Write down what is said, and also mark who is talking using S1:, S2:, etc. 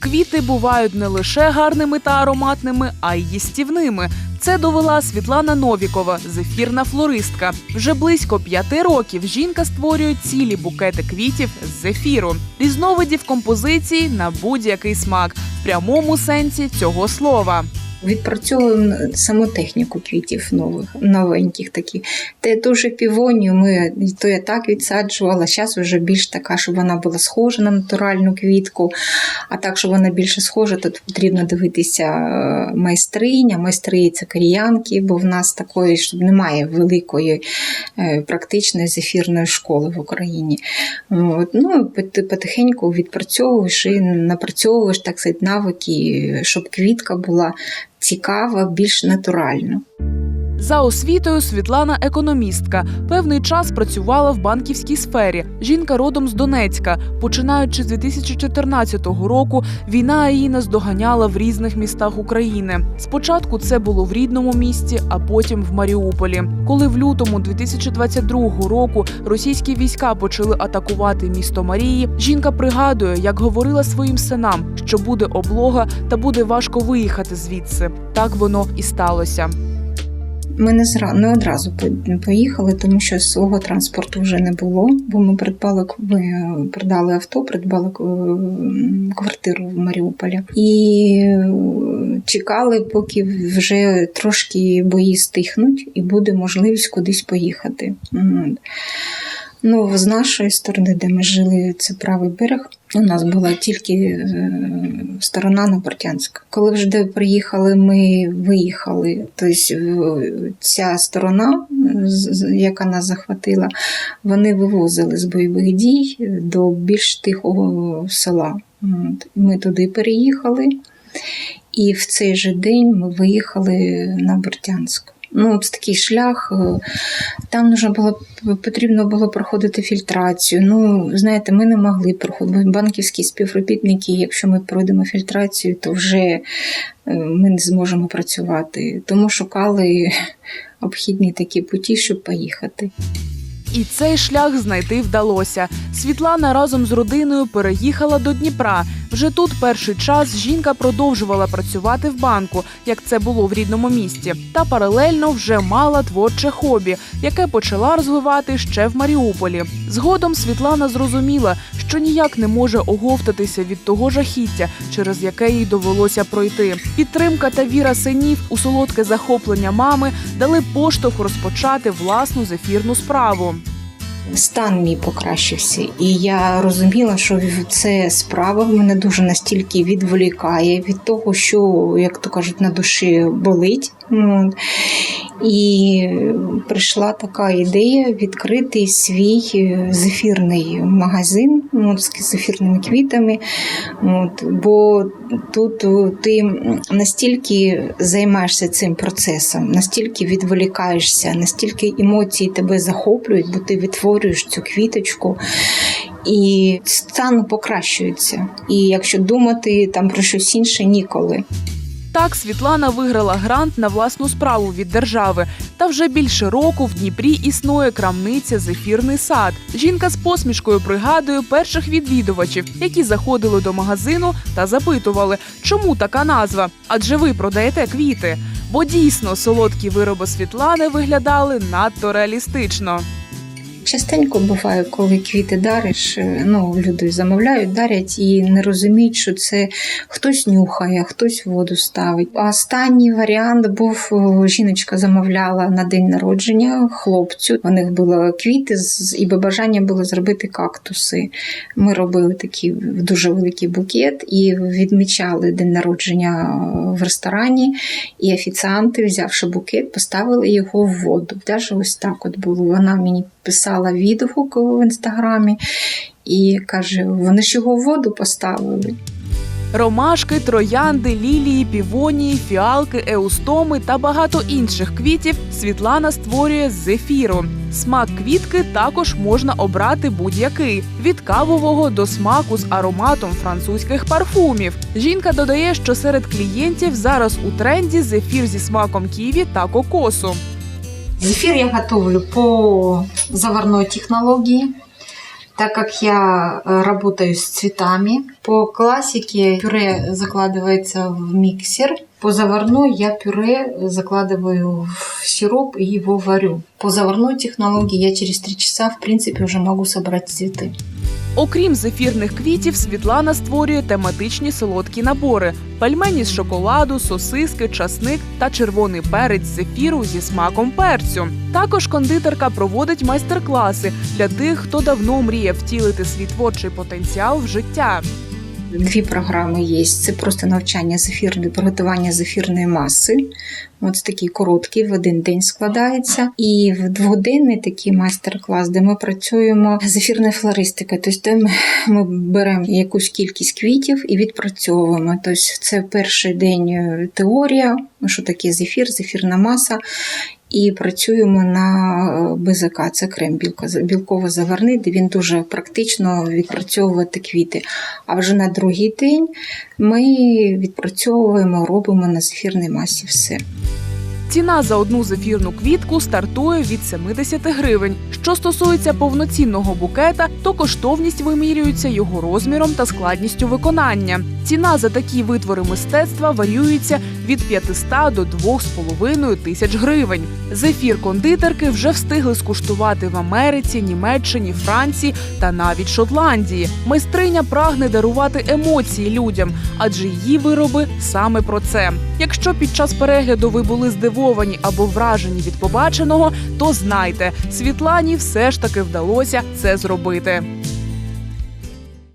S1: Квіти бувають не лише гарними та ароматними, а й їстівними. Це довела Світлана Новікова, зефірна флористка. Вже близько п'яти років жінка створює цілі букети квітів з зефіру, різновидів композицій на будь-який смак в прямому сенсі цього слова.
S2: Відпрацьовуємо саму техніку квітів нових, новеньких таких. Те дуже півонію ми то я так відсаджувала, зараз вже більш така, щоб вона була схожа на натуральну квітку. А так, щоб вона більше схожа, то потрібно дивитися е, майстриня. майстриця це коріянки, бо в нас такої, щоб немає великої е, практичної зефірної школи в Україні. От, ну, пот- потихеньку відпрацьовуєш і напрацьовуєш так сказати, навики, щоб квітка була цікава, більш натуральна.
S1: За освітою Світлана економістка. Певний час працювала в банківській сфері. Жінка родом з Донецька. Починаючи з 2014 року, війна її наздоганяла в різних містах України. Спочатку це було в рідному місті, а потім в Маріуполі. Коли в лютому 2022 року російські війська почали атакувати місто Марії, жінка пригадує, як говорила своїм синам, що буде облога та буде важко виїхати звідси. Так воно і сталося.
S2: Ми не зра... не одразу по- поїхали, тому що свого транспорту вже не було, бо ми придбали ми продали авто, придбали е, квартиру в Маріуполі і е, чекали, поки вже трошки бої стихнуть, і буде можливість кудись поїхати. Ну, з нашої сторони, де ми жили, це правий берег. У нас була тільки е, сторона на Бортянськ. Коли вже приїхали, ми виїхали. Тобто е, ця сторона, яка нас захватила, вони вивозили з бойових дій до більш тихого села. Ми туди переїхали, і в цей же день ми виїхали на Бортянськ. Ну, от такий шлях. е, Там нужно було потрібно було проходити фільтрацію. Ну, знаєте, ми не могли проходити. Банківські співробітники, якщо ми пройдемо фільтрацію, то вже е, ми не зможемо працювати. Тому шукали обхідні такі путі, щоб поїхати.
S1: І цей шлях знайти вдалося. Світлана разом з родиною переїхала до Дніпра. Вже тут перший час жінка продовжувала працювати в банку, як це було в рідному місті, та паралельно вже мала творче хобі, яке почала розвивати ще в Маріуполі. Згодом Світлана зрозуміла, що ніяк не може оговтатися від того жахіття, через яке їй довелося пройти. Підтримка та віра синів у солодке захоплення мами дали поштовх розпочати власну зефірну справу.
S2: Стан мій покращився, і я розуміла, що це справа мене дуже настільки відволікає від того, що, як то кажуть, на душі болить. І прийшла така ідея відкрити свій е, зефірний магазин от, з зефірними квітами. От, бо тут ти настільки займаєшся цим процесом, настільки відволікаєшся, настільки емоції тебе захоплюють, бо ти відтворюєш цю квіточку. І стан покращується. І якщо думати там про щось інше, ніколи.
S1: Так Світлана виграла грант на власну справу від держави. Та вже більше року в Дніпрі існує крамниця Зефірний сад. Жінка з посмішкою пригадує перших відвідувачів, які заходили до магазину та запитували, чому така назва? Адже ви продаєте квіти. Бо дійсно солодкі вироби Світлани виглядали надто реалістично.
S2: Частенько буває, коли квіти дариш, е, ну, люди замовляють, дарять і не розуміють, що це хтось нюхає, хтось воду ставить. Останній варіант був о, жіночка замовляла на день народження хлопцю. У них були квіти, і бажання було зробити кактуси. Ми робили такий дуже великий букет і відмічали день народження в ресторані. І офіціанти, взявши букет, поставили його в воду. Даже ось так от було. Вона мені писала відгук в інстаграмі і каже: вони ж його в воду поставили.
S1: Ромашки, троянди, лілії, півонії, фіалки, еустоми та багато інших квітів Світлана створює з зефіру. Смак квітки також можна обрати будь-який від кавового до смаку з ароматом французьких парфумів. Жінка додає, що серед клієнтів зараз у тренді зефір зі смаком ківі та кокосу.
S3: Зефир я готовлю по заварной технологии.
S2: Так как я э, работаю с цветами, по классике пюре закладывается в миксер. По заварной я пюре закладываю в сироп и его варю. По заварной технологии я через 3 часа, в принципе, уже могу собрать цветы.
S1: Окрім зефірних квітів, Світлана створює тематичні солодкі набори: пельмені з шоколаду, сосиски, часник та червоний перець зефіру зі смаком перцю. Також кондитерка проводить майстер-класи для тих, хто давно мріє втілити свій творчий потенціал в життя.
S2: Дві програми є. Це просто навчання зефірної, приготування зефірної маси. От такий короткий, в один день складається. І в двогодинний такий майстер-клас, де ми працюємо з зефірною флористикою. Тобто, де ми, ми беремо якусь кількість квітів і відпрацьовуємо. Тобто, це перший день е, теорія, що таке зефір, зефірна маса. І працюємо на БЗК, це крем білково-заварний, де він дуже практично відпрацьовувати квіти. А вже на другий день ми відпрацьовуємо, робимо на зефірній масі все.
S1: Ціна за одну зефірну квітку стартує від 70 гривень. Що стосується повноцінного букета, то коштовність вимірюється його розміром та складністю виконання. Ціна за такі витвори мистецтва варіюється від 500 до 2,5 тисяч гривень. Зефір кондитерки вже встигли скуштувати в Америці, Німеччині, Франції та навіть Шотландії. Майстриня прагне дарувати емоції людям, адже її вироби саме про це. Якщо під час перегляду ви були здивовані або вражені від побаченого, то знайте, Світлані все ж таки вдалося це зробити.